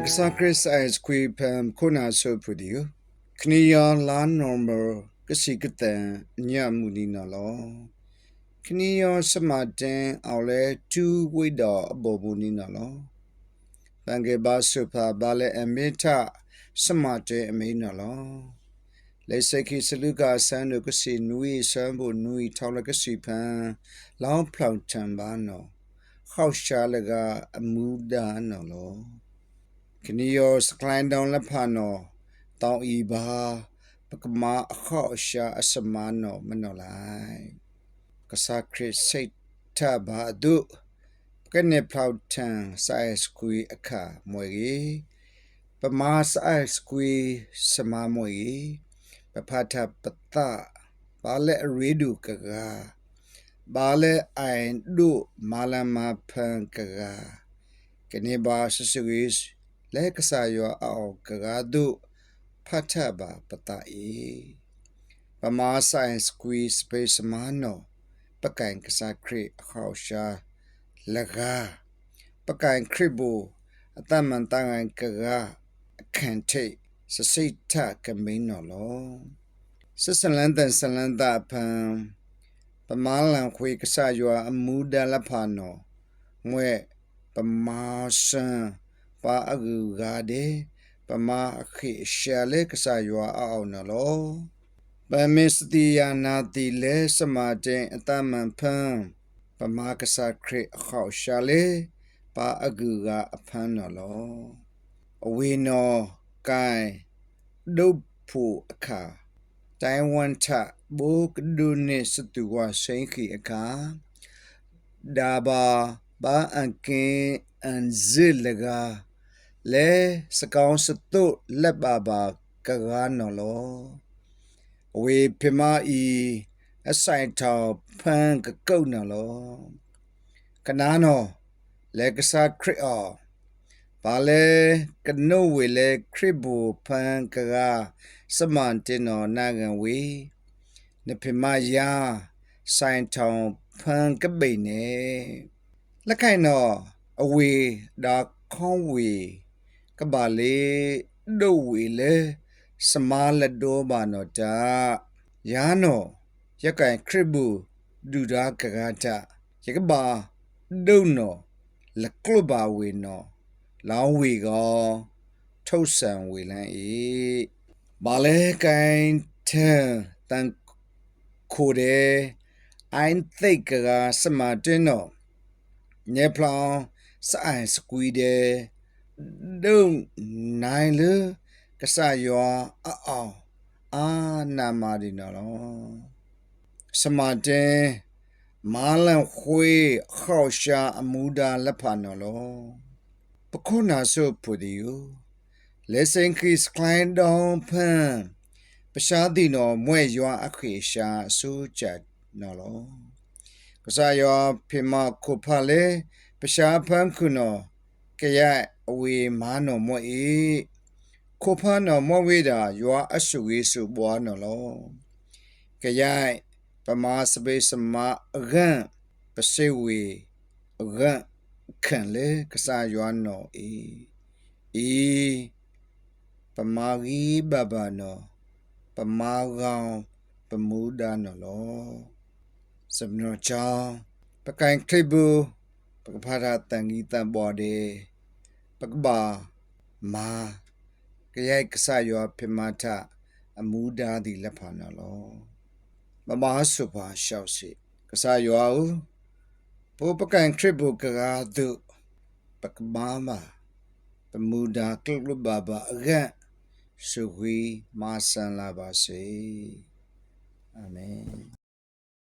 Lexa Chris as qui pam kona so pudio. Kniya la normal kasi katan nya muni na lo. Kniya samaten awle tu wida abobu ni na lo. Bange ba supa bale emita samate ame na lo. Le seki saluka sanu kasi nui sambo nui tawla kasi pan lao plau tamba no. ခောက်ရှာလကအမူဒါနော်လော ကနီယောစကလိုင်းဒေါန်လဖာနော်တောင်းဤဘာပကမာအခောက်ရှာအစမနော်မနော်လိုက်ကစားခရစ်စိတ်ထဘာဒုကနေဖလောက်တန်ဆိုင်စကွီအခါမွေကြီးပမာဆိုင်စကွီစမမွေကြီးပဖတ်ထပတဘာလဲရီဒုကကာဘာလဲအိုင်ဒုမာလမဖန်ကကာကနေဘာဆဆဝိစ် လဲကဆာယောအောကကာဒုဖတ်ထဘာပတအေပမာဆိုင်စကွီစပေးစမနောပကန်ကစားခရအခေါရှာလကာပကန်ခရဘူအတမန်တန်ကကာအခန်ထိစစိတ်ထကမင်းနော်လောစစလန်တန်စလန်တာဖန်ပမာလန်ခွေကဆာယောအမူဒလဖာနောငွဲ့ပမာစံ ပါအကူဂါဒေပမာခိရှာလေကဆာယောအောင်နော်လောပမစ္စတိယာနာတိလေစမာတင်အတမန်ဖန်ပမာကဆာခရအခေါရှာလေပါအကူကအဖန်းနော်လောအဝေနောကိုင်ဒုတ်ဖို့အခါတိုင်ဝမ်ထဘိုကဒုနေစတူဝါရှိန်ခီအခါဒါဘာဘာအန်ကင်အန်ဇီလက လဲစကောင်းစတုလက်ပါပါကကားနော်လောအဝေပြမအီအဆိုင်ထောက်ဖန်ကကုတ်နော်လောကနာနော်လေကစားခရစ်အောဘာလဲကနုဝေလေခရစ်ဘူဖန်ကကားစမန်တင်နော်နာငန်ဝေနဖေမယာဆိုင်ထောင်ဖန်ကပိနေလက်ခိုင်နော်အဝေဒါခေါဝေ ကဘာလေဒိုဝေလေစမာလဒိုဘာနောတာယာနောရကိုင်ခရစ်ဘူဒူဒါကကတာရကဘာဒုံနောလကလဘာဝေနောလောင်းဝေကောထုတ်ဆံဝေလန်းဤဘာလဲကိုင်ထန်တန်ခိုတဲ့အိုင်းသိတ်ကကစမတင်တော့ညေဖလောင်စအိုင်စကွီတဲ့ ဒုံနိုင်လကဆာယောအောင်အာနာမာဒီနော်စမတင်မာလန်ခွေခေါရှာအမူဒါလက်ဖာနော်လောပခုနာဆုပူဒီယလက်စင်ခရစ်ကလိုင်းဒေါန်ဖန်ပရှားတိနော်မွဲ့ရွာအခေရှာအစိုးချက်နော်လောကစားယောဖေမခုဖလေပရှားဖန်ခုနော်ကရ အဝေမာနော်မွဲ့ဤခုဖန်နော်မွဲ့ဝေးတာရွာအဆုဝေးစုပွားနော်လောကရပမာစပေစမအဂန်ပစေဝေအဂန်ခံလေကစားရွာနော်ဤဤပမာဂီဘဘနော်ပမာကောင်ပမူဒါနော်လောစမနောချောင်းပကိုင်ခလိဘူပကဖာရာတန်ကြီးတန်ပေါ်တယ် ပကဘာမာကရိုက်ကဆယောပြမထအမူဒါဒီလက်ဖာနော်လောမမဆုပါရှောက်စီကဆယောဦးပိုပကန်ခရစ်ဘူကရာဒုပကဘာမာပမူဒါကလဘဘာအဂန်စုဝီမာဆန်လာပါစေအာမင်